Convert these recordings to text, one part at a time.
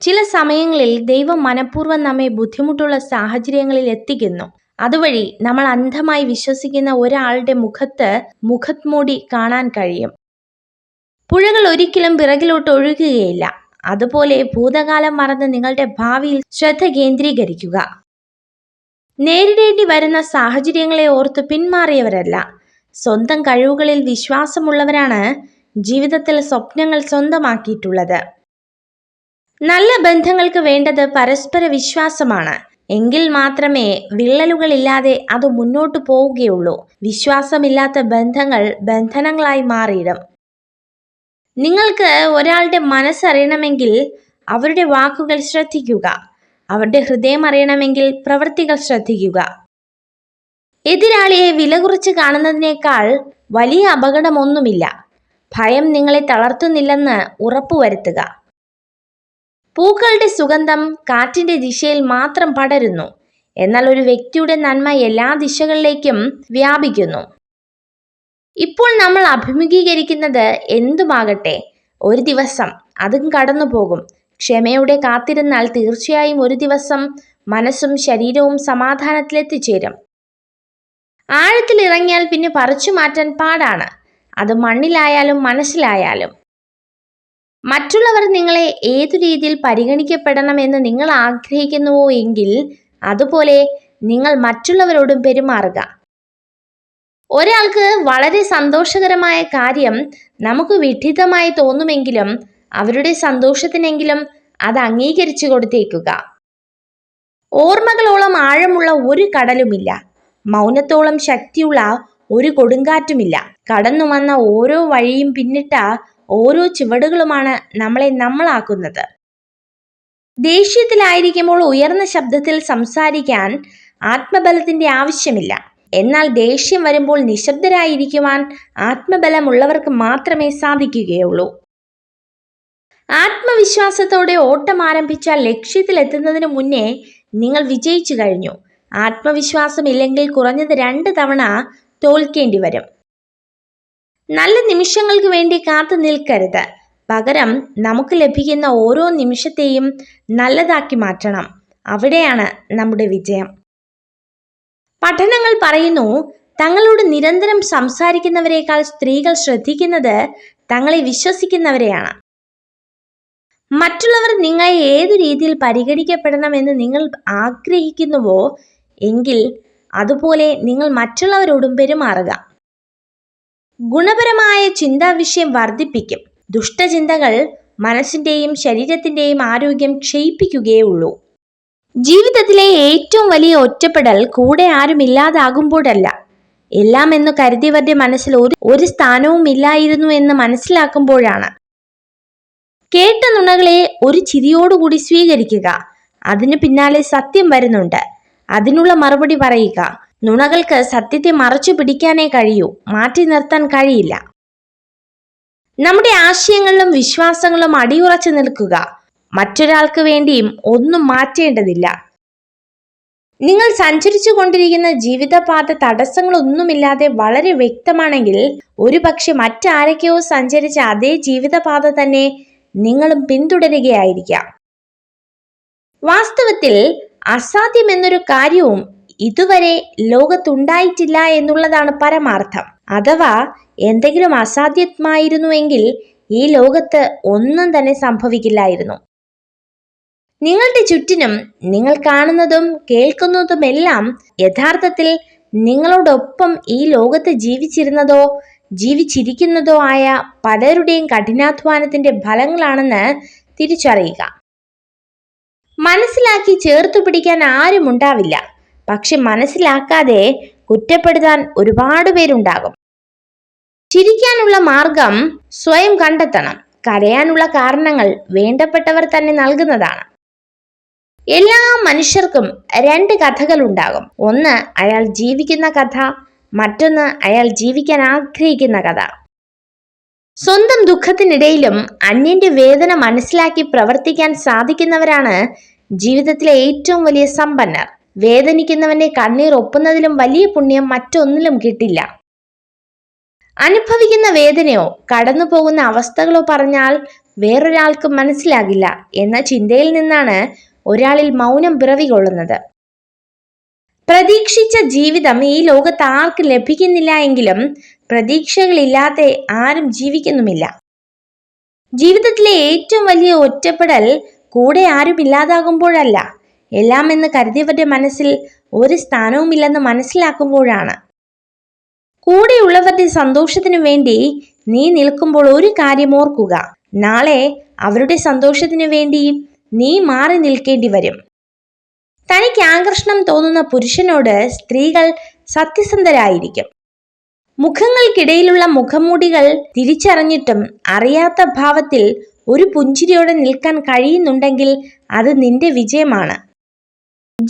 ചില സമയങ്ങളിൽ ദൈവം മനഃപൂർവം നമ്മെ ബുദ്ധിമുട്ടുള്ള സാഹചര്യങ്ങളിൽ എത്തിക്കുന്നു. അതുവഴി നമ്മൾ അന്ധമായി വിശ്വസിക്കുന്ന ഒരാളുടെ മുഖത്ത് മുഖത്മൂടി കാണാൻ കഴിയും. പുഴകൾ ഒരിക്കലും പിറകിലോട്ട് ഒഴുകുകയില്ല. അതുപോലെ ഭൂതകാലം മറന്ന് നിങ്ങളുടെ ഭാവിയിൽ ശ്രദ്ധ കേന്ദ്രീകരിക്കുക. നേരിടേണ്ടി വരുന്ന സാഹചര്യങ്ങളെ ഓർത്ത് പിന്മാറിയവരല്ല. സ്വന്തം കഴിവുകളിൽ വിശ്വാസമുള്ളവരാണ് ജീവിതത്തിൽ സ്വപ്നങ്ങൾ സ്വന്തമാക്കിയിട്ടുള്ളത്. നല്ല ബന്ധങ്ങൾക്ക് വേണ്ടത് പരസ്പര വിശ്വാസമാണ്. എങ്കിൽ മാത്രമേ വിള്ളലുകളില്ലാതെ അത് മുന്നോട്ടു പോവുകയുള്ളൂ. വിശ്വാസമില്ലാത്ത ബന്ധങ്ങൾ ബന്ധനങ്ങളായി മാറിയിടും. നിങ്ങൾക്ക് ഒരാളുടെ മനസ്സറിയണമെങ്കിൽ അവരുടെ വാക്കുകൾ ശ്രദ്ധിക്കുക. അവരുടെ ഹൃദയം അറിയണമെങ്കിൽ പ്രവൃത്തികൾ ശ്രദ്ധിക്കുക. എതിരാളിയെ വില കുറച്ച് കാണുന്നതിനേക്കാൾ വലിയ അപകടമൊന്നുമില്ല. ഭയം നിങ്ങളെ തളർത്തുന്നില്ലെന്ന് ഉറപ്പുവരുത്തുക. പൂക്കളുടെ സുഗന്ധം കാറ്റിന്റെ ദിശയിൽ മാത്രം പടരുന്നു. എന്നാൽ ഒരു വ്യക്തിയുടെ നന്മ എല്ലാ ദിശകളിലേക്കും വ്യാപിക്കുന്നു. ഇപ്പോൾ നമ്മൾ അഭിമുഖീകരിക്കുന്നത് എന്തുമാകട്ടെ? ഒരു ദിവസം അതും കടന്നു പോകും ക്ഷമയോടെ കാത്തിരുന്നാൽ തീർച്ചയായും ഒരു ദിവസം മനസ്സും ശരീരവും സമാധാനത്തിലെത്തിച്ചേരും. ആഴത്തിൽ ഇറങ്ങിയാൽ പിന്നെ പറിച്ചു മാറ്റാൻ പാടാണ്. അത് മണ്ണിലായാലും മനസ്സിലായാലും. മറ്റുള്ളവർ നിങ്ങളെ ഏതു രീതിയിൽ പരിഗണിക്കപ്പെടണമെന്ന് നിങ്ങൾ ആഗ്രഹിക്കുന്നുവോ എങ്കിൽ അതുപോലെ നിങ്ങൾ മറ്റുള്ളവരോടും പെരുമാറുക. ഒരാൾക്ക് വളരെ സന്തോഷകരമായ കാര്യം നമുക്ക് വിഡിതമായി തോന്നുമെങ്കിലും അവരുടെ സന്തോഷത്തിനെങ്കിലും അത് അംഗീകരിച്ചു കൊടുത്തേക്കുക. ഓർമ്മകളോളം ആഴമുള്ള ഒരു കടലുമില്ല. മൗനത്തോളം ശക്തിയുള്ള ഒരു കൊടുങ്കാറ്റുമില്ല. കടന്നു വന്ന ഓരോ വഴിയും പിന്നിട്ട ഓരോ ചുവടുകളുമാണ് നമ്മളെ നമ്മളാക്കുന്നത്. ദേഷ്യത്തിലായിരിക്കുമ്പോൾ ഉയർന്ന ശബ്ദത്തിൽ സംസാരിക്കാൻ ആത്മബലത്തിന്റെ ആവശ്യമില്ല. എന്നാൽ ദേഷ്യം വരുമ്പോൾ നിശബ്ദരായിരിക്കുവാൻ ആത്മബലമുള്ളവർക്ക് മാത്രമേ സാധിക്കുകയുള്ളൂ. ആത്മവിശ്വാസത്തോടെ ഓട്ടം ആരംഭിച്ചാൽ ലക്ഷ്യത്തിലെത്തുന്നതിന് മുന്നേ നിങ്ങൾ വിജയിച്ചു കഴിഞ്ഞു. ആത്മവിശ്വാസമില്ലെങ്കിൽ കുറഞ്ഞത് രണ്ട് തവണ തോൽക്കേണ്ടി വരും. നല്ല നിമിഷങ്ങൾക്ക് വേണ്ടി കാത്തു നിൽക്കരുത്. പകരം നമുക്ക് ലഭിക്കുന്ന ഓരോ നിമിഷത്തെയും നല്ലതാക്കി മാറ്റണം. അവിടെയാണ് നമ്മുടെ വിജയം. പഠനങ്ങൾ പറയുന്നു തങ്ങളോട് നിരന്തരം സംസാരിക്കുന്നവരെക്കാൾ സ്ത്രീകൾ ശ്രദ്ധിക്കുന്നത് തങ്ങളെ വിശ്വസിക്കുന്നവരെയാണ്. മറ്റുള്ളവർ നിങ്ങളെ ഏതു രീതിയിൽ പരിഗണിക്കപ്പെടണമെന്ന് നിങ്ങൾ ആഗ്രഹിക്കുന്നുവോ എങ്കിൽ അതുപോലെ നിങ്ങൾ മറ്റുള്ളവരോടും പെരുമാറുക. ഗുണപരമായ ചിന്താവിഷയം വർദ്ധിപ്പിക്കും. ദുഷ്ടചിന്തകൾ മനസ്സിന്റെയും ശരീരത്തിന്റെയും ആരോഗ്യം ക്ഷയിപ്പിക്കുകയുള്ളൂ ജീവിതത്തിലെ ഏറ്റവും വലിയ ഒറ്റപ്പെടൽ കൂടെ ആരും ഇല്ലാതാകുമ്പോഴല്ല. എല്ലാം എന്ന് കരുതിയവരുടെ മനസ്സിൽ ഒരു ഒരു സ്ഥാനവും ഇല്ലായിരുന്നു എന്ന് മനസ്സിലാക്കുമ്പോഴാണ്. കേട്ട നുണകളെ ഒരു ചിരിയോടുകൂടി സ്വീകരിക്കുക. അതിനു പിന്നാലെ സത്യം വരുന്നുണ്ട്. അതിനുള്ള മറുപടി പറയുക. നുണകൾക്ക് സത്യത്തെ മറച്ചു പിടിക്കാനേ കഴിയൂ. മാറ്റി നിർത്താൻ കഴിയില്ല. നമ്മുടെ ആശയങ്ങളിലും വിശ്വാസങ്ങളും അടിയുറച്ചു നിൽക്കുക. മറ്റൊരാൾക്ക് വേണ്ടിയും ഒന്നും മാറ്റേണ്ടതില്ല. നിങ്ങൾ സഞ്ചരിച്ചു കൊണ്ടിരിക്കുന്ന ജീവിതപാത തടസ്സങ്ങളൊന്നുമില്ലാതെ വളരെ വ്യക്തമാണെങ്കിൽ ഒരുപക്ഷെ മറ്റാരൊക്കെയോ സഞ്ചരിച്ച അതേ ജീവിതപാത തന്നെ നിങ്ങളും പിന്തുടരുകയായിരിക്കാം. വാസ്തവത്തിൽ അസാധ്യമെന്നൊരു കാര്യവും ഇതുവരെ ലോകത്തുണ്ടായിട്ടില്ല എന്നുള്ളതാണ് പരമാർത്ഥം. അഥവാ എന്തെങ്കിലും അസാധ്യമായിരുന്നുവെങ്കിൽ ഈ ലോകത്ത് ഒന്നും തന്നെ സംഭവിക്കില്ലായിരുന്നു. നിങ്ങളുടെ ചുറ്റിനും നിങ്ങൾ കാണുന്നതും കേൾക്കുന്നതുമെല്ലാം യഥാർത്ഥത്തിൽ നിങ്ങളോടൊപ്പം ഈ ലോകത്ത് ജീവിച്ചിരുന്നതോ ജീവിച്ചിരിക്കുന്നതോ ആയ പലരുടെയും കഠിനാധ്വാനത്തിന്റെ ഫലങ്ങളാണെന്ന് തിരിച്ചറിയുക. മനസ്സിലാക്കി ചേർത്തു പിടിക്കാൻ ആരും ഉണ്ടാവില്ല പക്ഷെ മനസ്സിലാക്കാതെ കുറ്റപ്പെടുത്താൻ ഒരുപാട് പേരുണ്ടാകും. ചിരിക്കാനുള്ള മാർഗം സ്വയം കണ്ടെത്തണം. കരയാനുള്ള കാരണങ്ങൾ വേണ്ടപ്പെട്ടവർ തന്നെ നൽകുന്നതാണ്. എല്ലാ മനുഷ്യർക്കും രണ്ട് കഥകൾ ഉണ്ടാകും. ഒന്ന് അയാൾ ജീവിക്കുന്ന കഥ മറ്റൊന്ന് അയാൾ ജീവിക്കാൻ ആഗ്രഹിക്കുന്ന കഥ. സ്വന്തം ദുഃഖത്തിനിടയിലും അന്യന്റെ വേദന മനസ്സിലാക്കി പ്രവർത്തിക്കാൻ സാധിക്കുന്നവരാണ് ജീവിതത്തിലെ ഏറ്റവും വലിയ സമ്പന്നർ. വേദനിക്കുന്നവന്റെ കണ്ണീർ ഒപ്പുന്നതിലും വലിയ പുണ്യം മറ്റൊന്നിലും കിട്ടില്ല. അനുഭവിക്കുന്ന വേദനയോ കടന്നു പോകുന്ന അവസ്ഥകളോ പറഞ്ഞാൽ വേറൊരാൾക്ക് മനസ്സിലാകില്ല എന്ന ചിന്തയിൽ നിന്നാണ് ഒരാളിൽ മൗനം പിറവി കൊള്ളുന്നത് പ്രതീക്ഷിച്ച ജീവിതം ഈ ലോകത്ത് ആർക്കും ലഭിക്കുന്നില്ല എങ്കിലും പ്രതീക്ഷകളില്ലാതെ ആരും ജീവിക്കുന്നുമില്ല. ജീവിതത്തിലെ ഏറ്റവും വലിയ ഒറ്റപ്പെടൽ കൂടെ ആരും ഇല്ലാതാകുമ്പോഴല്ല എല്ലാം എന്ന് കരുതിയവരുടെ മനസ്സിൽ ഒരു സ്ഥാനവുമില്ലെന്ന് മനസ്സിലാക്കുമ്പോഴാണ്. കൂടെയുള്ളവരുടെ സന്തോഷത്തിനു വേണ്ടി നീ നിൽക്കുമ്പോൾ ഒരു കാര്യം ഓർക്കുക. നാളെ അവരുടെ സന്തോഷത്തിനു വേണ്ടി നീ മാറി നിൽക്കേണ്ടി വരും. തനിക്ക് ആകർഷണം തോന്നുന്ന പുരുഷനോട് സ്ത്രീകൾ സത്യസന്ധരായിരിക്കും. മുഖങ്ങൾക്കിടയിലുള്ള മുഖമൂടികൾ തിരിച്ചറിഞ്ഞിട്ടും അറിയാത്ത ഭാവത്തിൽ ഒരു പുഞ്ചിരിയോടെ നിൽക്കാൻ കഴിയുന്നുണ്ടെങ്കിൽ അത് നിന്റെ വിജയമാണ്.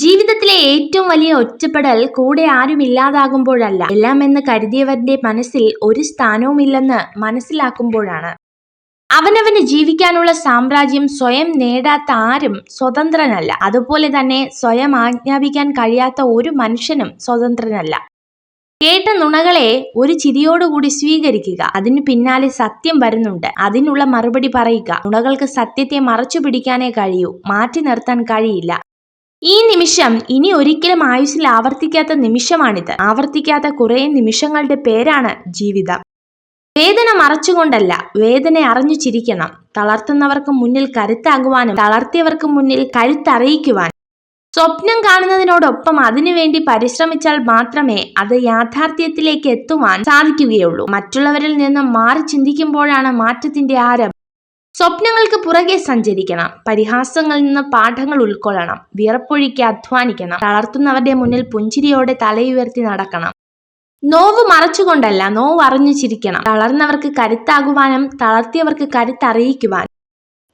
ജീവിതത്തിലെ ഏറ്റവും വലിയ ഒറ്റപ്പെടൽ കൂടെ ആരും ഇല്ലാതാകുമ്പോഴല്ല. എല്ലാം എന്ന് കരുതിയവരുടെ മനസ്സിൽ ഒരു സ്ഥാനവുമില്ലെന്ന് മനസ്സിലാക്കുമ്പോഴാണ്. അവനവന് ജീവിക്കാനുള്ള സാമ്രാജ്യം സ്വയം നേടാത്ത ആരും സ്വതന്ത്രനല്ല. അതുപോലെ തന്നെ സ്വയം ആജ്ഞാപിക്കാൻ കഴിയാത്ത ഒരു മനുഷ്യനും സ്വതന്ത്രനല്ല. കേട്ട നുണകളെ ഒരു ചിരിയോടുകൂടി സ്വീകരിക്കുക. അതിന് പിന്നാലെ സത്യം വരുന്നുണ്ട്. അതിനുള്ള മറുപടി പറയുക. നുണകൾക്ക് സത്യത്തെ മറച്ചു പിടിക്കാനേ കഴിയൂ. മാറ്റി നിർത്താൻ കഴിയില്ല. ഈ നിമിഷം ഇനി ഒരിക്കലും ആയുസ്സിൽ ആവർത്തിക്കാത്ത നിമിഷമാണിത്. ആവർത്തിക്കാത്ത കുറേ നിമിഷങ്ങളുടെ പേരാണ് ജീവിതം. വേദന മറച്ചുകൊണ്ടല്ല വേദന അറിഞ്ഞു ചിരിക്കണം. തളർത്തുന്നവർക്ക് മുന്നിൽ കരുത്താകുവാനും തളർത്തിയവർക്ക് മുന്നിൽ കരുത്തറിയിക്കുവാനും. സ്വപ്നം കാണുന്നതിനോടൊപ്പം അതിനുവേണ്ടി പരിശ്രമിച്ചാൽ മാത്രമേ അത് യാഥാർത്ഥ്യത്തിലേക്ക് എത്തുവാൻ സാധിക്കുകയുള്ളൂ. മറ്റുള്ളവരിൽ നിന്നും മാറി ചിന്തിക്കുമ്പോഴാണ് മാറ്റത്തിന്റെ ആരംഭം സ്വപ്നങ്ങൾക്ക് പുറകെ സഞ്ചരിക്കണം. പരിഹാസങ്ങളിൽ നിന്ന് പാഠങ്ങൾ ഉൾക്കൊള്ളണം. വിയർപ്പൊഴിക്ക് അധ്വാനിക്കണം. തളർത്തുന്നവരുടെ മുന്നിൽ പുഞ്ചിരിയോടെ തലയുയർത്തി നടക്കണം. നോവ് മറച്ചുകൊണ്ടല്ല നോവ് അറിഞ്ഞു ചിരിക്കണം. തളർന്നവർക്ക് കരുത്താകുവാനും തളർത്തിയവർക്ക് കരുത്തറിയിക്കുവാൻ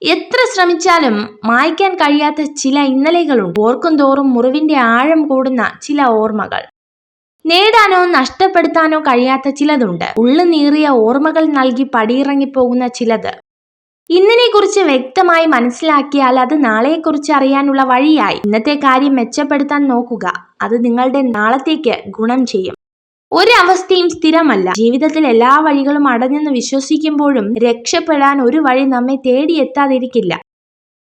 എത്ര ശ്രമിച്ചാലും മായ്ക്കാൻ കഴിയാത്ത ചില ഇന്നലെകളുണ്ട്. ഓർക്കും തോറും മുറിവിന്റെ ആഴം കൂടുന്ന ചില ഓർമ്മകൾ. നേടാനോ നഷ്ടപ്പെടുത്താനോ കഴിയാത്ത ചിലതുണ്ട്. ഉള്ളു നീറിയ ഓർമ്മകൾ നൽകി പടിയിറങ്ങിപ്പോകുന്ന ചിലത്. ഇന്നിനെക്കുറിച്ച് വ്യക്തമായി മനസ്സിലാക്കിയാൽ അത് നാളെയെക്കുറിച്ച് അറിയാനുള്ള വഴിയായി. ഇന്നത്തെ കാര്യം മെച്ചപ്പെടുത്താൻ നോക്കുക. അത് നിങ്ങളുടെ നാളത്തേക്ക് ഗുണം ചെയ്യും. ഒരവസ്ഥയും സ്ഥിരമല്ല. ജീവിതത്തിൽ എല്ലാ വഴികളും അടഞ്ഞെന്ന് വിശ്വസിക്കുമ്പോഴും രക്ഷപ്പെടാൻ ഒരു വഴി നമ്മെ തേടിയെത്താതിരിക്കില്ല.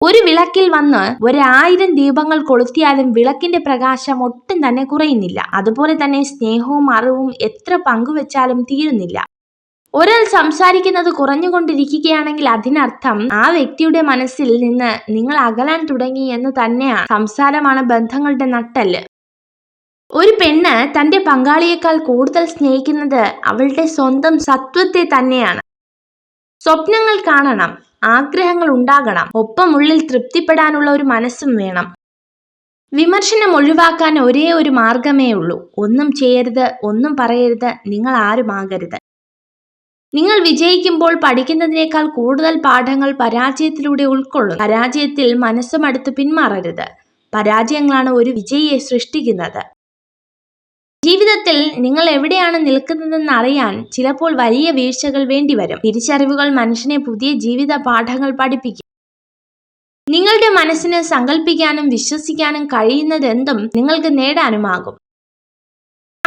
ഒരു വിളക്കിൽ വന്ന് ഒരായിരം ദീപങ്ങൾ കൊളുത്തിയാലും വിളക്കിന്റെ പ്രകാശം ഒട്ടും തന്നെ കുറയുന്നില്ല. അതുപോലെ തന്നെ സ്നേഹവും അറിവും എത്ര പങ്കുവെച്ചാലും തീരുന്നില്ല. ഒരാൾ സംസാരിക്കുന്നത് കുറഞ്ഞുകൊണ്ടിരിക്കുകയാണെങ്കിൽ അതിനർത്ഥം ആ വ്യക്തിയുടെ മനസ്സിൽ നിന്ന് നിങ്ങൾ അകലാൻ തുടങ്ങി എന്ന് തന്നെയാണ് സംസാരമാണ് ബന്ധങ്ങളുടെ നട്ടൽ ഒരു പെണ്ണ് തന്റെ പങ്കാളിയേക്കാൾ കൂടുതൽ സ്നേഹിക്കുന്നത് അവളുടെ സ്വന്തം സത്വത്തെ തന്നെയാണ്. സ്വപ്നങ്ങൾ കാണണം ആഗ്രഹങ്ങൾ ഉണ്ടാകണം ഒപ്പം ഉള്ളിൽ തൃപ്തിപ്പെടാനുള്ള ഒരു മനസ്സും വേണം. വിമർശനം ഒഴിവാക്കാൻ ഒരേ ഒരു മാർഗമേ ഉള്ളൂ. ഒന്നും ചെയ്യരുത് ഒന്നും പറയരുത് നിങ്ങൾ ആരുമാകരുത്. നിങ്ങൾ വിജയിക്കുമ്പോൾ പഠിക്കുന്നതിനേക്കാൾ കൂടുതൽ പാഠങ്ങൾ പരാജയത്തിലൂടെ ഉൾക്കൊള്ളും പരാജയത്തിൽ മനസ്സുമടുത്ത് പിന്മാറരുത്. പരാജയങ്ങളാണ് ഒരു വിജയിയെ സൃഷ്ടിക്കുന്നത്. ജീവിതത്തിൽ നിങ്ങൾ എവിടെയാണ് നിൽക്കുന്നതെന്ന് അറിയാൻ ചിലപ്പോൾ വലിയ വീഴ്ചകൾ വേണ്ടിവരും. തിരിച്ചറിവുകൾ മനുഷ്യനെ പുതിയ ജീവിത പാഠങ്ങൾ പഠിപ്പിക്കും. നിങ്ങളുടെ മനസ്സിന് സങ്കല്പിക്കാനും വിശ്വസിക്കാനും കഴിയുന്നതെന്തും നിങ്ങൾക്ക് നേടാനുമാകും.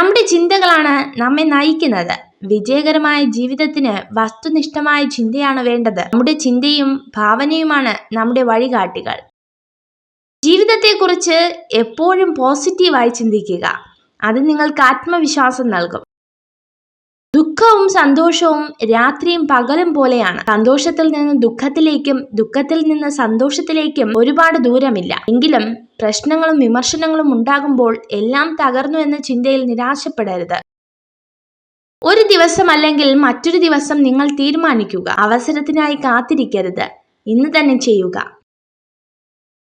നമ്മുടെ ചിന്തകളാണ് നമ്മെ നയിക്കുന്നത്. വിജയകരമായ ജീവിതത്തിന് വസ്തുനിഷ്ഠമായ ചിന്തയാണ് വേണ്ടത്. നമ്മുടെ ചിന്തയും ഭാവനയുമാണ് നമ്മുടെ വഴികാട്ടികൾ. ജീവിതത്തെക്കുറിച്ച് എപ്പോഴും പോസിറ്റീവായി ചിന്തിക്കുക. അത് നിങ്ങൾക്ക് ആത്മവിശ്വാസം നൽകും. ദുഃഖവും സന്തോഷവും രാത്രിയും പകലും പോലെയാണ്. സന്തോഷത്തിൽ നിന്ന് ദുഃഖത്തിലേക്കും ദുഃഖത്തിൽ നിന്ന് സന്തോഷത്തിലേക്കും ഒരുപാട് ദൂരമില്ല. എങ്കിലും പ്രശ്നങ്ങളും വിമർശനങ്ങളും ഉണ്ടാകുമ്പോൾ എല്ലാം തകർന്നു എന്ന ചിന്തയിൽ നിരാശപ്പെടരുത്. ഒരു ദിവസം അല്ലെങ്കിൽ മറ്റൊരു ദിവസം നിങ്ങൾ തീരുമാനിക്കുക. അവസരത്തിനായി കാത്തിരിക്കരുത്. ഇന്ന് തന്നെ ചെയ്യുക.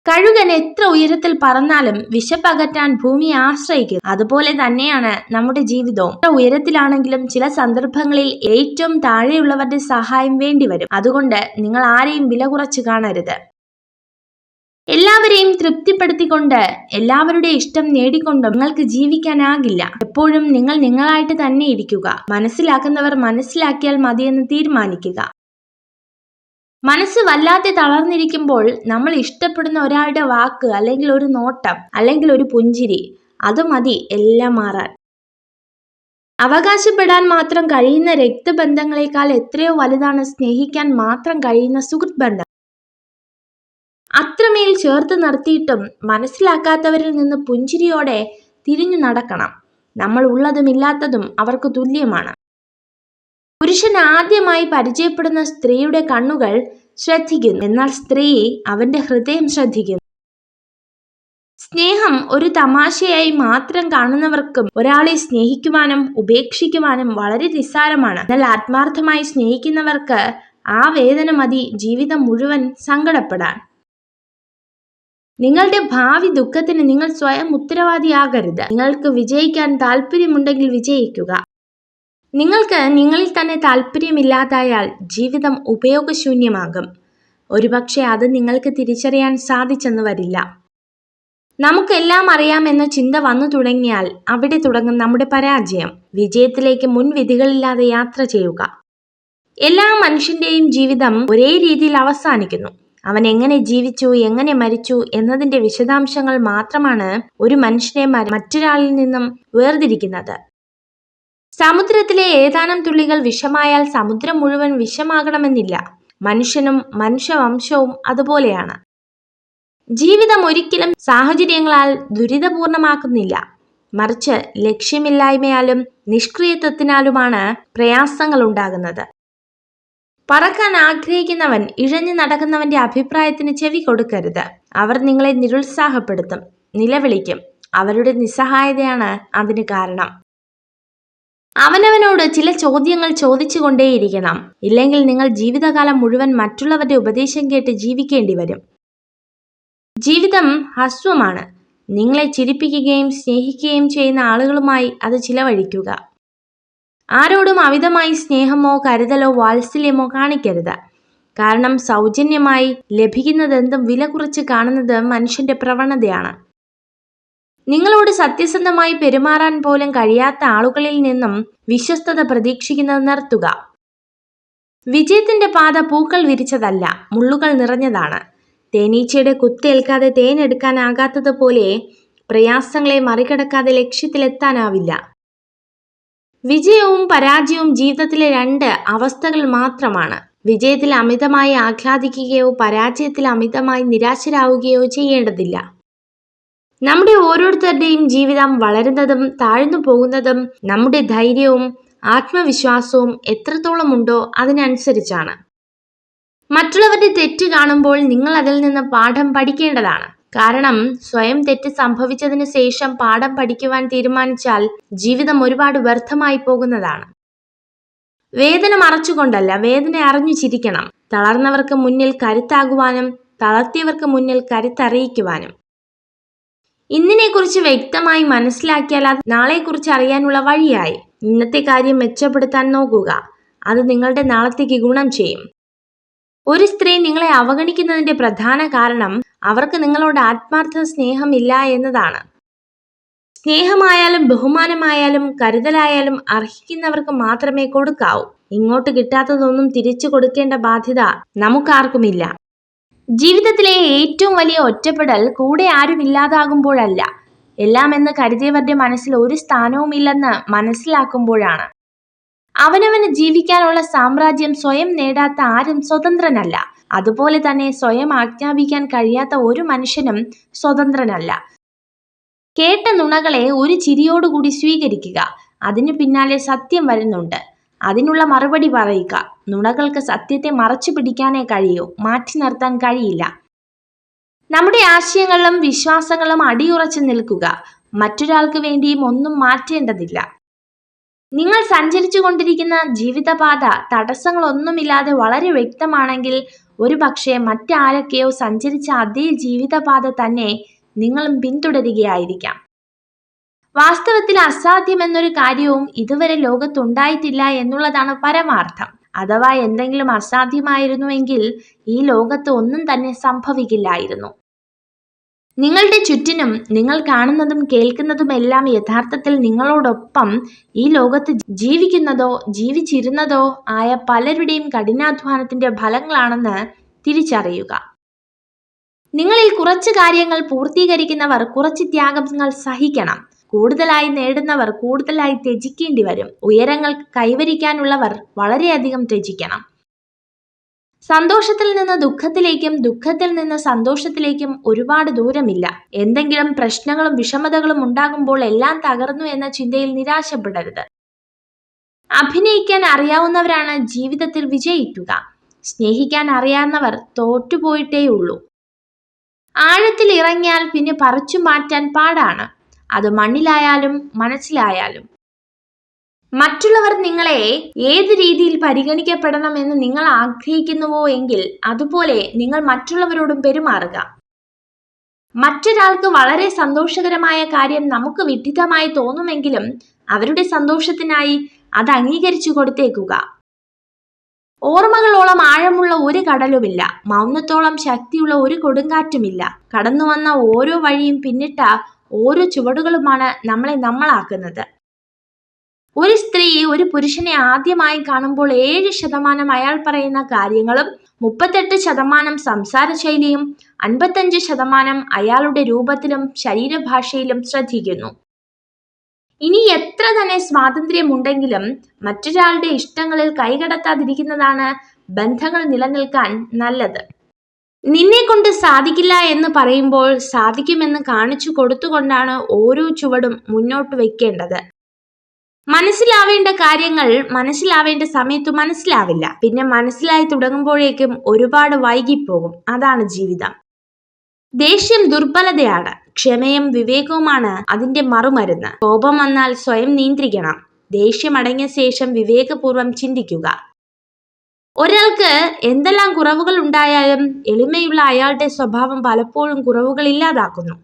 കഴുകൻ എത്ര ഉയരത്തിൽ പറന്നാലും വിശപ്പകറ്റാൻ ഭൂമിയെ ആശ്രയിക്കും അതുപോലെ തന്നെയാണ് നമ്മുടെ ജീവിതവും. എത്ര ഉയരത്തിലാണെങ്കിലും ചില സന്ദർഭങ്ങളിൽ ഏറ്റവും താഴെയുള്ളവരുടെ സഹായം വേണ്ടിവരും. അതുകൊണ്ട് നിങ്ങൾ ആരെയും വില കുറച്ച് കാണരുത്. എല്ലാവരെയും തൃപ്തിപ്പെടുത്തിക്കൊണ്ട് എല്ലാവരുടെ ഇഷ്ടം നേടിക്കൊണ്ട് നിങ്ങൾക്ക് ജീവിക്കാനാകില്ല. എപ്പോഴും നിങ്ങൾ നിങ്ങളായിട്ട് തന്നെ ഇരിക്കുക. മനസ്സിലാക്കുന്നവർ മനസ്സിലാക്കിയാൽ മതിയെന്ന് തീരുമാനിക്കുക. മനസ്സ് വല്ലാതെ തളർന്നിരിക്കുമ്പോൾ നമ്മൾ ഇഷ്ടപ്പെടുന്ന ഒരാളുടെ വാക്ക് അല്ലെങ്കിൽ ഒരു നോട്ടം അല്ലെങ്കിൽ ഒരു പുഞ്ചിരി അത് മതി എല്ലാം മാറാൻ. അവകാശപ്പെടാൻ മാത്രം കഴിയുന്ന രക്തബന്ധങ്ങളെക്കാൾ എത്രയോ വലുതാണ് സ്നേഹിക്കാൻ മാത്രം കഴിയുന്ന സുഹൃത്ത് ബന്ധം അത്രമേൽ ചേർത്ത് നിർത്തിയിട്ടും മനസ്സിലാക്കാത്തവരിൽ നിന്ന് പുഞ്ചിരിയോടെ തിരിഞ്ഞു നടക്കണം. നമ്മൾ ഉള്ളതും ഇല്ലാത്തതും അവർക്ക് തുല്യമാണ്. പുരുഷൻ ആദ്യമായി പരിചയപ്പെടുന്ന സ്ത്രീയുടെ കണ്ണുകൾ ശ്രദ്ധിക്കുന്നു. എന്നാൽ സ്ത്രീ അവന്റെ ഹൃദയം ശ്രദ്ധിക്കുന്നു. സ്നേഹം ഒരു തമാശയായി മാത്രം കാണുന്നവർക്കും ഒരാളെ സ്നേഹിക്കുവാനും ഉപേക്ഷിക്കുവാനും വളരെ നിസ്സാരമാണ്. എന്നാൽ ആത്മാർത്ഥമായി സ്നേഹിക്കുന്നവർക്ക് ആ വേദന മതി ജീവിതം മുഴുവൻ സങ്കടപ്പെടാൻ. നിങ്ങളുടെ ഭാവി ദുഃഖത്തിന് നിങ്ങൾ സ്വയം ഉത്തരവാദിയാകരുത്. നിങ്ങൾക്ക് വിജയിക്കാൻ താല്പര്യമുണ്ടെങ്കിൽ വിജയിക്കുക. നിങ്ങൾക്ക് നിങ്ങളിൽ തന്നെ താല്പര്യമില്ലാതായാൽ ജീവിതം ഉപയോഗശൂന്യമാകും. ഒരുപക്ഷെ അത് നിങ്ങൾക്ക് തിരിച്ചറിയാൻ സാധിച്ചെന്ന് വരില്ല. നമുക്കെല്ലാം അറിയാമെന്ന ചിന്ത വന്നു തുടങ്ങിയാൽ അവിടെ തുടങ്ങും നമ്മുടെ പരാജയം. വിജയത്തിലേക്ക് മുൻവിധികളില്ലാതെ യാത്ര ചെയ്യുക. എല്ലാ മനുഷ്യന്റെയും ജീവിതം ഒരേ രീതിയിൽ അവസാനിക്കുന്നു. അവൻ എങ്ങനെ ജീവിച്ചു എങ്ങനെ മരിച്ചു എന്നതിന്റെ വിശദാംശങ്ങൾ മാത്രമാണ് ഒരു മനുഷ്യനെ മറ്റൊരാളിൽ നിന്നും വേർതിരിക്കുന്നത്. സമുദ്രത്തിലെ ഏതാനും തുള്ളികൾ വിഷമായാൽ സമുദ്രം മുഴുവൻ വിഷമാകണമെന്നില്ല. മനുഷ്യനും മനുഷ്യവംശവും അതുപോലെയാണ്. ജീവിതം ഒരിക്കലും സാഹചര്യങ്ങളാൽ ദുരിതപൂർണമാക്കുന്നില്ല. മറിച്ച് ലക്ഷ്യമില്ലായ്മയാലും നിഷ്ക്രിയത്വത്തിനാലുമാണ് പ്രയാസങ്ങൾ ഉണ്ടാകുന്നത് പറക്കാൻ ആഗ്രഹിക്കുന്നവൻ ഇഴഞ്ഞു നടക്കുന്നവന്റെ അഭിപ്രായത്തിന് ചെവി കൊടുക്കരുത്. അവർ നിങ്ങളെ നിരുത്സാഹപ്പെടുത്തും നിലവിളിക്കും. അവരുടെ നിസ്സഹായതയാണ് അതിന് കാരണം. അവനവനോട് ചില ചോദ്യങ്ങൾ ചോദിച്ചുകൊണ്ടേയിരിക്കണം. ഇല്ലെങ്കിൽ നിങ്ങൾ ജീവിതകാലം മുഴുവൻ മറ്റുള്ളവരുടെ ഉപദേശം കേട്ട് ജീവിക്കേണ്ടി വരും. ജീവിതം ഹസ്വമാണ് നിങ്ങളെ ചിരിപ്പിക്കുകയും സ്നേഹിക്കുകയും ചെയ്യുന്ന ആളുകളുമായി അത് ചിലവഴിക്കുക. ആരോടും അമിതമായി സ്നേഹമോ കരുതലോ വാത്സല്യമോ കാണിക്കരുത്. കാരണം സൗജന്യമായി ലഭിക്കുന്നതെന്തും വില കുറച്ച് കാണുന്നത് മനുഷ്യന്റെ പ്രവണതയാണ്. നിങ്ങളോട് സത്യസന്ധമായി പെരുമാറാൻ പോലും കഴിയാത്ത ആളുകളിൽ നിന്നും വിശ്വസ്തത പ്രതീക്ഷിക്കുന്നത് നിർത്തുക. വിജയത്തിന്റെ പാത പൂക്കൾ വിരിച്ചതല്ല മുള്ളുകൾ നിറഞ്ഞതാണ്. തേനീച്ചയുടെ കുത്തേൽക്കാതെ തേനെടുക്കാനാകാത്തതുപോലെ പ്രയാസങ്ങളെ മറികടക്കാതെ ലക്ഷ്യത്തിലെത്താനാവില്ല. വിജയവും പരാജയവും ജീവിതത്തിലെ രണ്ട് അവസ്ഥകൾ മാത്രമാണ്. വിജയത്തിൽ അമിതമായി ആഹ്ലാദിക്കുകയോ പരാജയത്തിൽ അമിതമായി നിരാശരാകുകയോ ചെയ്യേണ്ടതില്ല. നമ്മുടെ ഓരോരുത്തരുടെയും ജീവിതം വളരുന്നതും താഴ്ന്നു പോകുന്നതും നമ്മുടെ ധൈര്യവും ആത്മവിശ്വാസവും എത്രത്തോളം ഉണ്ടോ അതിനനുസരിച്ചാണ്. മറ്റുള്ളവരുടെ തെറ്റ് കാണുമ്പോൾ നിങ്ങൾ അതിൽ നിന്ന് പാഠം പഠിക്കേണ്ടതാണ്. കാരണം സ്വയം തെറ്റ് സംഭവിച്ചതിന് ശേഷം പാഠം പഠിക്കുവാൻ തീരുമാനിച്ചാൽ ജീവിതം ഒരുപാട് വ്യർത്ഥമായി പോകുന്നതാണ്. വേദന മറച്ചുകൊണ്ടല്ല വേദന അറിഞ്ഞു ചിരിക്കണം. തളർന്നവർക്ക് മുന്നിൽ കരുത്താകുവാനും തളർത്തിയവർക്ക് മുന്നിൽ കരുത്തറിയിക്കുവാനും. ഇന്നിനെക്കുറിച്ച് വ്യക്തമായി മനസ്സിലാക്കിയാൽ അത് നാളെക്കുറിച്ച് അറിയാനുള്ള വഴിയായി. ഇന്നത്തെ കാര്യം മെച്ചപ്പെടുത്താൻ നോക്കുക. അത് നിങ്ങളുടെ നാളത്തേക്ക് ഗുണം ചെയ്യും. ഒരു സ്ത്രീ നിങ്ങളെ അവഗണിക്കുന്നതിന്റെ പ്രധാന കാരണം അവർക്ക് നിങ്ങളോട് ആത്മാർത്ഥ സ്നേഹമില്ല എന്നതാണ്. സ്നേഹമായാലും ബഹുമാനമായാലും കരുതലായാലും അർഹിക്കുന്നവർക്ക് മാത്രമേ കൊടുക്കാവൂ. ഇങ്ങോട്ട് കിട്ടാത്തതൊന്നും തിരിച്ചു കൊടുക്കേണ്ട ബാധ്യത നമുക്കാർക്കുമില്ല. ജീവിതത്തിലെ ഏറ്റവും വലിയ ഒറ്റപ്പെടൽ കൂടെ ആരും ഇല്ലാതാകുമ്പോഴല്ല. എല്ലാം എന്ന് കരുതിയവരുടെ മനസ്സിൽ ഒരു സ്ഥാനവുമില്ലെന്ന് മനസ്സിലാക്കുമ്പോഴാണ്. അവനവന് ജീവിക്കാനുള്ള സാമ്രാജ്യം സ്വയം നേടാത്ത ആരും സ്വതന്ത്രനല്ല. അതുപോലെ തന്നെ സ്വയം ആജ്ഞാപിക്കാൻ കഴിയാത്ത ഒരു മനുഷ്യനും സ്വതന്ത്രനല്ല. കേട്ട നുണകളെ ഒരു ചിരിയോടുകൂടി സ്വീകരിക്കുക. അതിനു പിന്നാലെ സത്യം വരുന്നുണ്ട്. അതിനുള്ള മറുപടി പറയുക. നുണകൾക്ക് സത്യത്തെ മറച്ചു പിടിക്കാനേ കഴിയൂ. മാറ്റി നിർത്താൻ കഴിയില്ല. നമ്മുടെ ആശയങ്ങളിലും വിശ്വാസങ്ങളും അടിയുറച്ചു നിൽക്കുക. മറ്റൊരാൾക്ക് വേണ്ടിയും ഒന്നും മാറ്റേണ്ടതില്ല. നിങ്ങൾ സഞ്ചരിച്ചു കൊണ്ടിരിക്കുന്ന ജീവിതപാത തടസ്സങ്ങളൊന്നുമില്ലാതെ വളരെ വ്യക്തമാണെങ്കിൽ ഒരു പക്ഷേ മറ്റാരൊക്കെയോ സഞ്ചരിച്ച അതേ ജീവിതപാത തന്നെ നിങ്ങളും പിന്തുടരുകയായിരിക്കാം. വാസ്തവത്തിൽ അസാധ്യമെന്നൊരു കാര്യവും ഇതുവരെ ലോകത്തുണ്ടായിട്ടില്ല എന്നുള്ളതാണ് പരമാർത്ഥം. അഥവാ എന്തെങ്കിലും അസാധ്യമായിരുന്നുവെങ്കിൽ ഈ ലോകത്ത് ഒന്നും തന്നെ സംഭവിക്കില്ലായിരുന്നു. നിങ്ങളുടെ ചുറ്റിനും നിങ്ങൾ കാണുന്നതും കേൾക്കുന്നതുമെല്ലാം യഥാർത്ഥത്തിൽ നിങ്ങളോടൊപ്പം ഈ ലോകത്ത് ജീവിക്കുന്നതോ ജീവിച്ചിരുന്നതോ ആയ പലരുടെയും കഠിനാധ്വാനത്തിന്റെ ഫലങ്ങളാണെന്ന് തിരിച്ചറിയുക. നിങ്ങളിൽ കുറച്ച് കാര്യങ്ങൾ പൂർത്തീകരിക്കുന്നവർ കുറച്ച് ത്യാഗങ്ങൾ സഹിക്കണം. കൂടുതലായി നേടുന്നവർ കൂടുതലായി ത്യജിക്കേണ്ടി വരും. ഉയരങ്ങൾ കൈവരിക്കാനുള്ളവർ വളരെയധികം ത്യജിക്കണം. സന്തോഷത്തിൽ നിന്ന് ദുഃഖത്തിലേക്കും ദുഃഖത്തിൽ നിന്ന് സന്തോഷത്തിലേക്കും ഒരുപാട് ദൂരമില്ല. എന്തെങ്കിലും പ്രശ്നങ്ങളും വിഷമതകളും ഉണ്ടാകുമ്പോൾ എല്ലാം തകർന്നു എന്ന ചിന്തയിൽ നിരാശപ്പെടരുത്. അഭിനയിക്കാൻ അറിയാവുന്നവരാണ് ജീവിതത്തിൽ വിജയിക്കുക. സ്നേഹിക്കാൻ അറിയാവുന്നവർ തോറ്റുപോയിട്ടേയുള്ളൂ. ആഴത്തിൽ ഇറങ്ങിയാൽ പിന്നെ പറിച്ചു മാറ്റാൻ പാടാണ്. അത് മണ്ണിലായാലും മനസ്സിലായാലും. മറ്റുള്ളവർ നിങ്ങളെ ഏത് രീതിയിൽ പരിഗണിക്കപ്പെടണമെന്ന് നിങ്ങൾ ആഗ്രഹിക്കുന്നുവോ എങ്കിൽ അതുപോലെ നിങ്ങൾ മറ്റുള്ളവരോടും പെരുമാറുക. മറ്റൊരാൾക്ക് വളരെ സന്തോഷകരമായ കാര്യം നമുക്ക് വിഡിതമായി തോന്നുമെങ്കിലും അവരുടെ സന്തോഷത്തിനായി അത് അംഗീകരിച്ചു കൊടുത്തേക്കുക. ഓർമ്മകളോളം ആഴമുള്ള ഒരു കടലുമില്ല. മൗനത്തോളം ശക്തിയുള്ള ഒരു കൊടുങ്കാറ്റുമില്ല. കടന്നു വന്ന ഓരോ വഴിയും പിന്നിട്ട ഓരോ ചുവടുകളുമാണ് നമ്മളെ നമ്മളാക്കുന്നത്. ഒരു സ്ത്രീ ഒരു പുരുഷനെ ആദ്യമായി കാണുമ്പോൾ ഏഴ് ശതമാനം അയാൾ പറയുന്ന കാര്യങ്ങളും മുപ്പത്തെട്ട് ശതമാനം സംസാര ശൈലിയും അൻപത്തഞ്ച് ശതമാനം അയാളുടെ രൂപത്തിലും ശരീരഭാഷയിലും ശ്രദ്ധിക്കുന്നു. ഇനി എത്ര തന്നെ സ്വാതന്ത്ര്യമുണ്ടെങ്കിലും മറ്റൊരാളുടെ ഇഷ്ടങ്ങളിൽ കൈകടത്താതിരിക്കുന്നതാണ് ബന്ധങ്ങൾ നിലനിൽക്കാൻ നല്ലത്. നിന്നെ കൊണ്ട് സാധിക്കില്ല എന്ന് പറയുമ്പോൾ സാധിക്കുമെന്ന് കാണിച്ചു കൊടുത്തുകൊണ്ടാണ് ഓരോ ചുവടും മുന്നോട്ട് വെക്കേണ്ടത്. മനസ്സിലാവേണ്ട കാര്യങ്ങൾ മനസ്സിലാവേണ്ട സമയത്ത് മനസ്സിലാവില്ല. പിന്നെ മനസ്സിലായി തുടങ്ങുമ്പോഴേക്കും ഒരുപാട് വൈകിപ്പോകും. അതാണ് ജീവിതം. ദേഷ്യം ദുർബലതയാണ്. ക്ഷമയും വിവേകവുമാണ് അതിന്റെ മറുമരുന്ന്. കോപം വന്നാൽ സ്വയം നിയന്ത്രിക്കണം. ദേഷ്യം അടങ്ങിയ ശേഷം വിവേകപൂർവം ചിന്തിക്കുക. ഒരാൾക്ക് എന്തെല്ലാം കുറവുകൾ ഉണ്ടായാലും എളിമയുള്ള അയാളുടെ സ്വഭാവം പലപ്പോഴും കുറവുകൾ ഇല്ലാതാക്കുന്നു.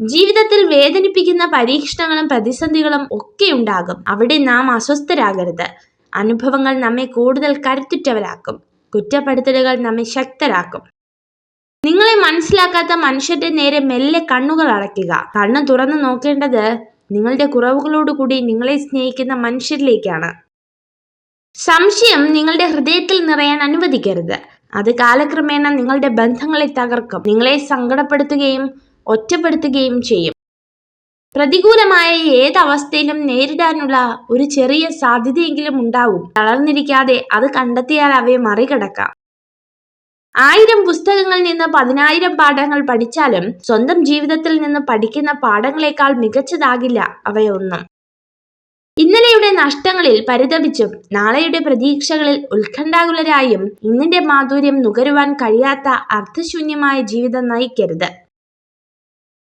ജീവിതത്തിൽ വേദനിപ്പിക്കുന്ന പരീക്ഷണങ്ങളും പ്രതിസന്ധികളും ഒക്കെ ഉണ്ടാകും. അവിടെ നാം അസ്വസ്ഥരാകരുത്. അനുഭവങ്ങൾ നമ്മെ കൂടുതൽ കരുത്തുറ്റവരാക്കും. കുറ്റപ്പെടുത്തലുകൾ നമ്മെ ശക്തരാക്കും. നിങ്ങളെ മനസ്സിലാക്കാത്ത മനുഷ്യന്റെ നേരെ മെല്ലെ കണ്ണുകൾ അടയ്ക്കുക. കണ്ണ് തുറന്നു നോക്കേണ്ടത് നിങ്ങളുടെ കുറവുകളോടുകൂടി നിങ്ങളെ സ്നേഹിക്കുന്ന മനുഷ്യരിലേക്കാണ്. സംശയം നിങ്ങളുടെ ഹൃദയത്തിൽ നിറയാൻ അനുവദിക്കരുത്. അത് കാലക്രമേണ നിങ്ങളുടെ ബന്ധങ്ങളെ തകർക്കും. നിങ്ങളെ സങ്കടപ്പെടുത്തുകയും ഒറ്റപ്പെടുത്തുകയും ചെയ്യും. പ്രതികൂലമായ ഏതവസ്ഥയിലും നേരിടാനുള്ള ഒരു ചെറിയ സാധ്യതയെങ്കിലും ഉണ്ടാവും. തളർന്നിരിക്കാതെ അത് കണ്ടെത്തിയാൽ അവയെ മറികടക്കാം. ആയിരം പുസ്തകങ്ങളിൽ നിന്ന് പതിനായിരം പാഠങ്ങൾ പഠിച്ചാലും സ്വന്തം ജീവിതത്തിൽ നിന്ന് പഠിക്കുന്ന പാഠങ്ങളെക്കാൾ മികച്ചതാകില്ല അവയൊന്നും. ഇന്നലെയുടെ നഷ്ടങ്ങളിൽ പരിതപിച്ചും നാളെയുടെ പ്രതീക്ഷകളിൽ ഉത്കണ്ഠാകുലരായും ഇന്നിന്റെ മാധുര്യം നുകരുവാൻ കഴിയാത്ത അർത്ഥശൂന്യമായ ജീവിതം നയിക്കരുത്.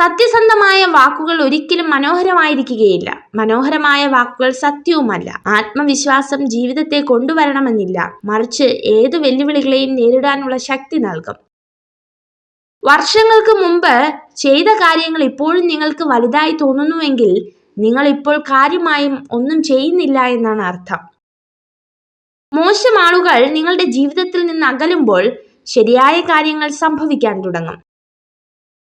സത്യസന്ധമായ വാക്കുകൾ ഒരിക്കലും മനോഹരമായിരിക്കുകയില്ല. മനോഹരമായ വാക്കുകൾ സത്യവുമല്ല. ആത്മവിശ്വാസം ജീവിതത്തെ കൊണ്ടുവരണമെന്നില്ല. മറിച്ച് ഏതു വെല്ലുവിളികളെയും നേരിടാനുള്ള ശക്തി നൽകും. വർഷങ്ങൾക്ക് മുമ്പ് ചെയ്ത കാര്യങ്ങൾ ഇപ്പോഴും നിങ്ങൾക്ക് വലുതായി തോന്നുന്നുവെങ്കിൽ നിങ്ങൾ ഇപ്പോൾ കാര്യമായും ഒന്നും ചെയ്യുന്നില്ല എന്നാണ് അർത്ഥം. മോശം ആളുകൾ നിങ്ങളുടെ ജീവിതത്തിൽ നിന്ന് അകലുമ്പോൾ ശരിയായ കാര്യങ്ങൾ സംഭവിക്കാൻ തുടങ്ങും.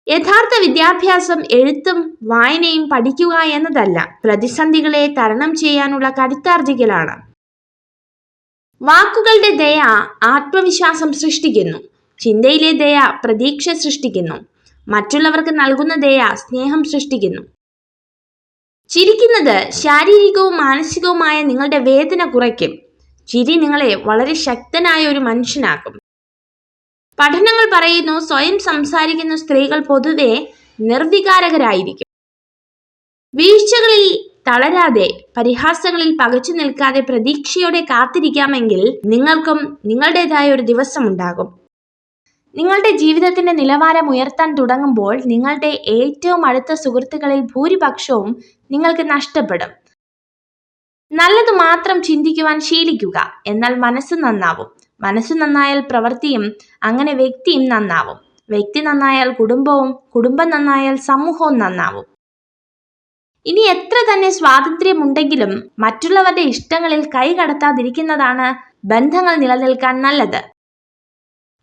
യഥാർത്ഥ വിദ്യാഭ്യാസം എഴുത്തും വായനയും പഠിക്കുക എന്നതല്ല പ്രതിസന്ധികളെ തരണം ചെയ്യാനുള്ള കരുത്താർജിക്കലാണ്. വാക്കുകളുടെ ദയ ആത്മവിശ്വാസം സൃഷ്ടിക്കുന്നു ചിന്തയിലെ ദയ പ്രതീക്ഷ സൃഷ്ടിക്കുന്നു മറ്റുള്ളവർക്ക് നൽകുന്ന ദയ സ്നേഹം സൃഷ്ടിക്കുന്നു. ചിരിക്കുന്നത് ശാരീരികവും മാനസികവുമായ നിങ്ങളുടെ വേദന കുറയ്ക്കും. ചിരി നിങ്ങളെ വളരെ ശക്തനായ ഒരു മനുഷ്യനാക്കും. പഠനങ്ങൾ പറയുന്നു സ്വയം സംസാരിക്കുന്ന സ്ത്രീകൾ പൊതുവെ നിർവികാരകരായിരിക്കും. വീഴ്ചകളിൽ തളരാതെ പരിഹാസങ്ങളിൽ പകച്ചു നിൽക്കാതെ പ്രതീക്ഷയോടെ കാത്തിരിക്കാമെങ്കിൽ നിങ്ങൾക്കും നിങ്ങളുടേതായ ഒരു ദിവസം ഉണ്ടാകും. നിങ്ങളുടെ ജീവിതത്തിന്റെ നിലവാരം ഉയർത്താൻ തുടങ്ങുമ്പോൾ നിങ്ങളുടെ ഏറ്റവും അടുത്ത സുഹൃത്തുക്കളിൽ ഭൂരിപക്ഷവും നിങ്ങൾക്ക് നഷ്ടപ്പെടും. നല്ലത് മാത്രം ചിന്തിക്കുവാൻ ശീലിക്കുക. എന്നാൽ മനസ്സ് നന്നാവും. മനസ്സ് നന്നായാൽ പ്രവൃത്തിയും അങ്ങനെ വ്യക്തിയും നന്നാവും. വ്യക്തി നന്നായാൽ കുടുംബവും കുടുംബം നന്നായാൽ സമൂഹവും നന്നാവും. ഇനി എത്ര തന്നെ സ്വാതന്ത്ര്യമുണ്ടെങ്കിലും മറ്റുള്ളവരുടെ ഇഷ്ടങ്ങളിൽ കൈ കടത്താതിരിക്കുന്നതാണ് ബന്ധങ്ങൾ നിലനിൽക്കാൻ നല്ലത്.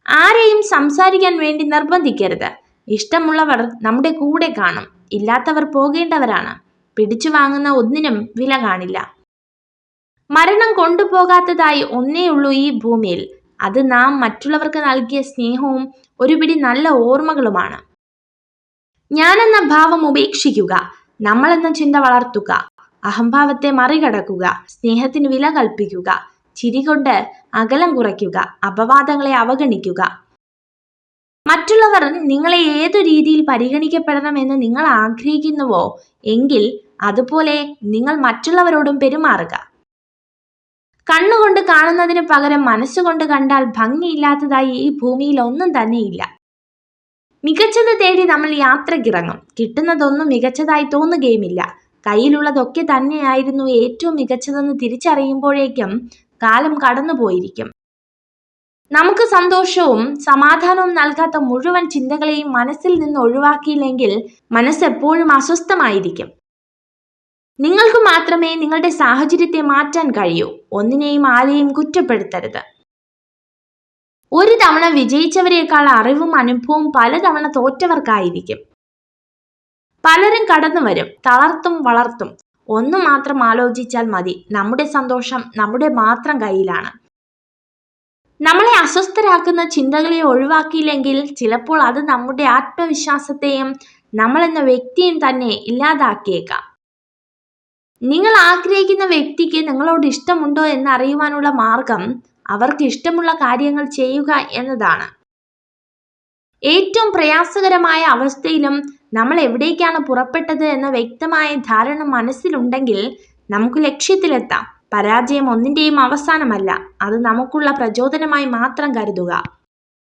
ആരെയും സംസാരിക്കാൻ വേണ്ടി നിർബന്ധിക്കരുത്. ഇഷ്ടമുള്ളവർ നമ്മുടെ കൂടെ കാണും. ഇല്ലാത്തവർ പോകേണ്ടവരാണ്. പിടിച്ചു വാങ്ങുന്ന ഒന്നിനും വില കാണില്ല. മരണം കൊണ്ടുപോകാത്തതായി ഒന്നേയുള്ളൂ ഈ ഭൂമിയിൽ. അത് നാം മറ്റുള്ളവർക്ക് നൽകിയ സ്നേഹവും ഒരുപിടി നല്ല ഓർമ്മകളുമാണ്. ഞാനെന്ന ഭാവം ഉപേക്ഷിക്കുക നമ്മളെന്ന ചിന്ത വളർത്തുക അഹംഭാവത്തെ മറികടക്കുക സ്നേഹത്തിന് വില കൽപ്പിക്കുക ചിരി കൊണ്ട് അകലം കുറയ്ക്കുക അപവാദങ്ങളെ അവഗണിക്കുക മറ്റുള്ളവർ നിങ്ങളെ ഏതു രീതിയിൽ പരിഗണിക്കപ്പെടണമെന്ന് നിങ്ങൾ ആഗ്രഹിക്കുന്നുവോ? എങ്കിൽ അതുപോലെ നിങ്ങൾ മറ്റുള്ളവരോടും പെരുമാറുക. കണ്ണുകൊണ്ട് കാണുന്നതിന് പകരം മനസ്സുകൊണ്ട് കണ്ടാൽ ഭംഗിയില്ലാത്തതായി ഈ ഭൂമിയിൽ ഒന്നും തന്നെയില്ല. മികച്ചത് തേടി നമ്മൾ യാത്രക്കിറങ്ങും. കിട്ടുന്നതൊന്നും മികച്ചതായി തോന്നുകയുമില്ല. കയ്യിലുള്ളതൊക്കെ തന്നെയായിരുന്നു ഏറ്റവും മികച്ചതെന്ന് തിരിച്ചറിയുമ്പോഴേക്കും കാലം കടന്നുപോയിരിക്കും. നമുക്ക് സന്തോഷവും സമാധാനവും നൽകാത്ത മുഴുവൻ ചിന്തകളെയും മനസ്സിൽ നിന്ന് ഒഴിവാക്കിയില്ലെങ്കിൽ മനസ്സ് എപ്പോഴും അസ്വസ്ഥമായിരിക്കും. നിങ്ങൾക്ക് മാത്രമേ നിങ്ങളുടെ സാഹചര്യത്തെ മാറ്റാൻ കഴിയൂ. ഒന്നിനെയും ആരെയും കുറ്റപ്പെടുത്തരുത്. ഒരു തവണ വിജയിച്ചവരെക്കാൾ അറിവും അനുഭവവും പലതവണ തോറ്റവർക്കായിരിക്കും. പലരും കടന്നു വരും. തളർത്തും വളർത്തും. ഒന്നു മാത്രം ആലോചിച്ചാൽ മതി. നമ്മുടെ സന്തോഷം നമ്മുടെ മാത്രം കയ്യിലാണ്. നമ്മളെ അസ്വസ്ഥരാക്കുന്ന ചിന്തകളെ ഒഴിവാക്കിയില്ലെങ്കിൽ ചിലപ്പോൾ അത് നമ്മുടെ ആത്മവിശ്വാസത്തെയും നമ്മൾ എന്ന വ്യക്തിയും തന്നെ ഇല്ലാതാക്കിയേക്കാം നിങ്ങൾ ആഗ്രഹിക്കുന്ന വ്യക്തിക്ക് നിങ്ങളോട് ഇഷ്ടമുണ്ടോ എന്ന് അറിയുവാനുള്ള മാർഗം അവർക്ക് ഇഷ്ടമുള്ള കാര്യങ്ങൾ ചെയ്യുക എന്നതാണ്. ഏറ്റവും പ്രയാസകരമായ അവസ്ഥയിലും നമ്മൾ എവിടേക്കാണ് പുറപ്പെട്ടത് എന്ന വ്യക്തമായ ധാരണ മനസ്സിലുണ്ടെങ്കിൽ നമുക്ക് ലക്ഷ്യത്തിലെത്താം. പരാജയം ഒന്നിന്റെയും അവസാനമല്ല. അത് നമുക്കുള്ള പ്രചോദനമായി മാത്രം കരുതുക.